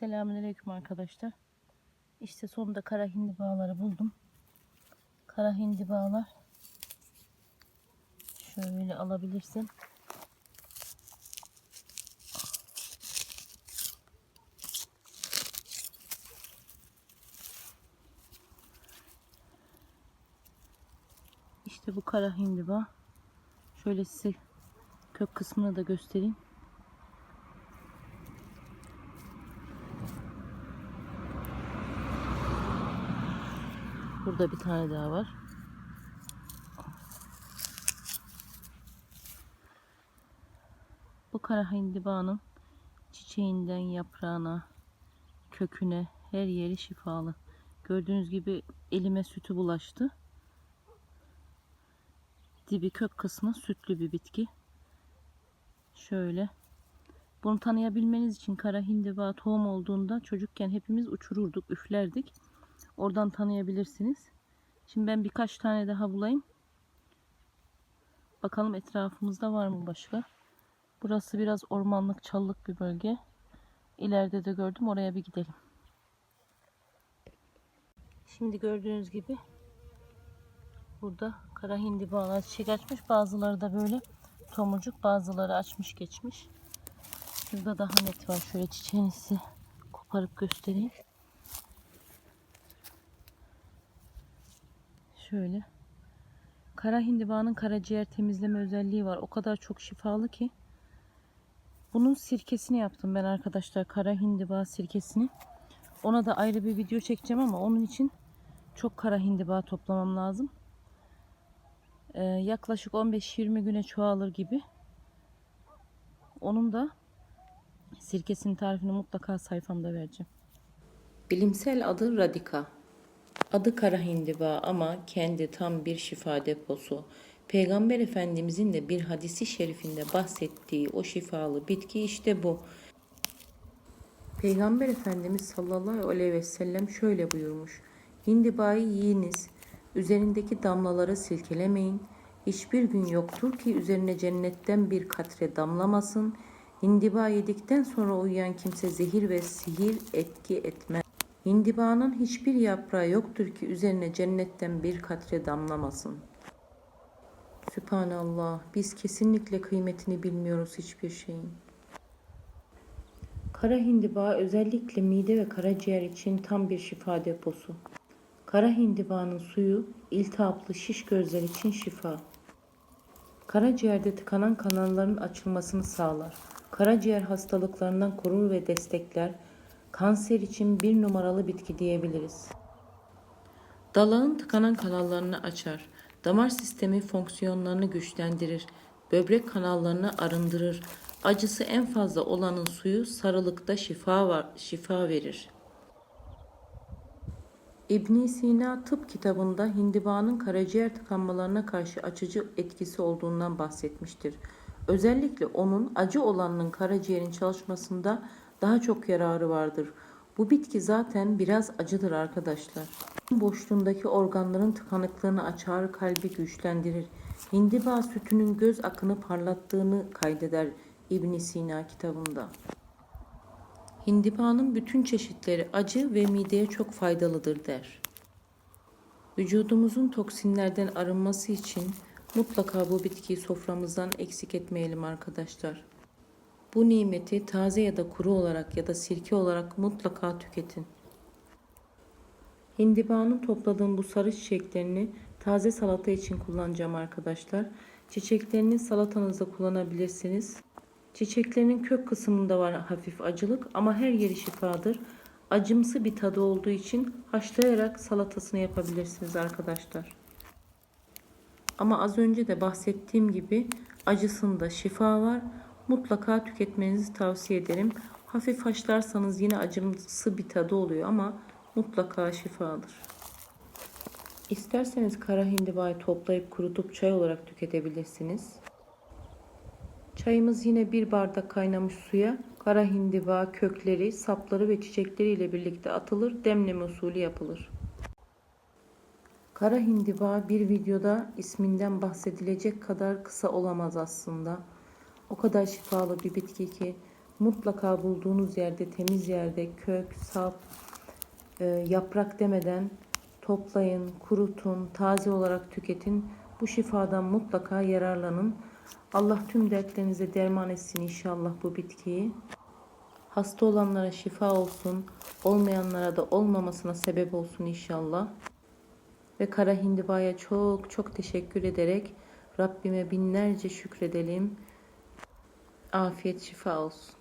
Selamünaleyküm arkadaşlar. İşte sonunda kara hindibaları buldum. Kara hindibalar. Şöyle alabilirsin. İşte bu kara hindiba. Şöyle size kök kısmını da göstereyim. Burada bir tane daha var. Bu kara hindibanın çiçeğinden yaprağına, köküne her yeri şifalı. Gördüğünüz gibi elime sütü bulaştı. Dibi kök kısmı sütlü bir bitki. Şöyle. Bunu tanıyabilmeniz için kara hindiba tohum olduğunda çocukken hepimiz uçururduk, üflerdik. Oradan tanıyabilirsiniz. Şimdi ben birkaç tane daha bulayım. Bakalım etrafımızda var mı başka? Burası biraz ormanlık, çalılık bir bölge. İleride de gördüm. Oraya bir gidelim. Şimdi gördüğünüz gibi burada kara hindibalar çiçek açmış. Bazıları da böyle tomurcuk, bazıları açmış geçmiş. Şurada daha net var. Şöyle çiçeğini size koparıp göstereyim. Şöyle. Kara hindibanın karaciğer temizleme özelliği var. O kadar çok şifalı ki. Bunun sirkesini yaptım ben arkadaşlar. Kara hindiba sirkesini. Ona da ayrı bir video çekeceğim ama onun için çok kara hindiba toplamam lazım. Ee, yaklaşık 15-20 güne çoğalır gibi. Onun da sirkesinin tarifini mutlaka sayfamda vereceğim. Bilimsel adı radika. Adı kara hindiba ama kendi tam bir şifa deposu. Peygamber Efendimizin de bir hadisi şerifinde bahsettiği o şifalı bitki işte bu. Peygamber Efendimiz sallallahu aleyhi ve sellem şöyle buyurmuş. Hindibayı yiyiniz, üzerindeki damlaları silkelemeyin. Hiçbir gün yoktur ki üzerine cennetten bir katre damlamasın. Hindiba yedikten sonra uyuyan kimse zehir ve sihir etki etmez. Hindibanın hiçbir yaprağı yoktur ki üzerine cennetten bir katre damlamasın. Sübhanallah, biz kesinlikle kıymetini bilmiyoruz hiçbir şeyin. Kara hindiba özellikle mide ve karaciğer için tam bir şifa deposu. Kara hindibanın suyu iltihaplı şiş gözler için şifa. Karaciğerde tıkanan kanalların açılmasını sağlar. Karaciğer hastalıklarından korur ve destekler. Kanser için bir numaralı bitki diyebiliriz. Dalağın tıkanan kanallarını açar. Damar sistemi fonksiyonlarını güçlendirir. Böbrek kanallarını arındırır. Acısı en fazla olanın suyu sarılıkta şifa var, şifa verir. İbn Sina tıp kitabında hindibanın karaciğer tıkanmalarına karşı açıcı etkisi olduğundan bahsetmiştir. Özellikle onun acı olanının karaciğerin çalışmasında daha çok yararı vardır. Bu bitki zaten biraz acıdır arkadaşlar. Boşluğundaki organların tıkanıklığını açar, kalbi güçlendirir. Hindiba sütünün göz akını parlattığını kaydeder İbn Sina kitabında. Hindibanın bütün çeşitleri acı ve mideye çok faydalıdır der. Vücudumuzun toksinlerden arınması için mutlaka bu bitkiyi soframızdan eksik etmeyelim arkadaşlar. Bu nimeti taze ya da kuru olarak ya da sirke olarak mutlaka tüketin. Hindibanın topladığım bu sarı çiçeklerini taze salata için kullanacağım arkadaşlar. Çiçeklerini salatanızda kullanabilirsiniz. Çiçeklerinin kök kısmında var hafif acılık ama her yeri şifadır. Acımsı bir tadı olduğu için haşlayarak salatasını yapabilirsiniz arkadaşlar. Ama az önce de bahsettiğim gibi acısında şifa var. Mutlaka tüketmenizi tavsiye ederim. Hafif haşlarsanız yine acımsı bir tadı oluyor ama mutlaka şifadır. İsterseniz kara hindibayı toplayıp kurutup çay olarak tüketebilirsiniz. Çayımız yine bir bardak kaynamış suya kara hindiba kökleri, sapları ve çiçekleri ile birlikte atılır, demleme usulü yapılır. Kara hindiba bir videoda isminden bahsedilecek kadar kısa olamaz aslında. O kadar şifalı bir bitki ki mutlaka bulduğunuz yerde, temiz yerde kök, sap, e, yaprak demeden toplayın, kurutun, taze olarak tüketin. Bu şifadan mutlaka yararlanın. Allah tüm dertlerinize derman etsin inşallah bu bitkiyi. Hasta olanlara şifa olsun, olmayanlara da olmamasına sebep olsun inşallah. Ve kara hindibaya çok çok teşekkür ederek Rabbime binlerce şükredelim. Afiyet şifa olsun.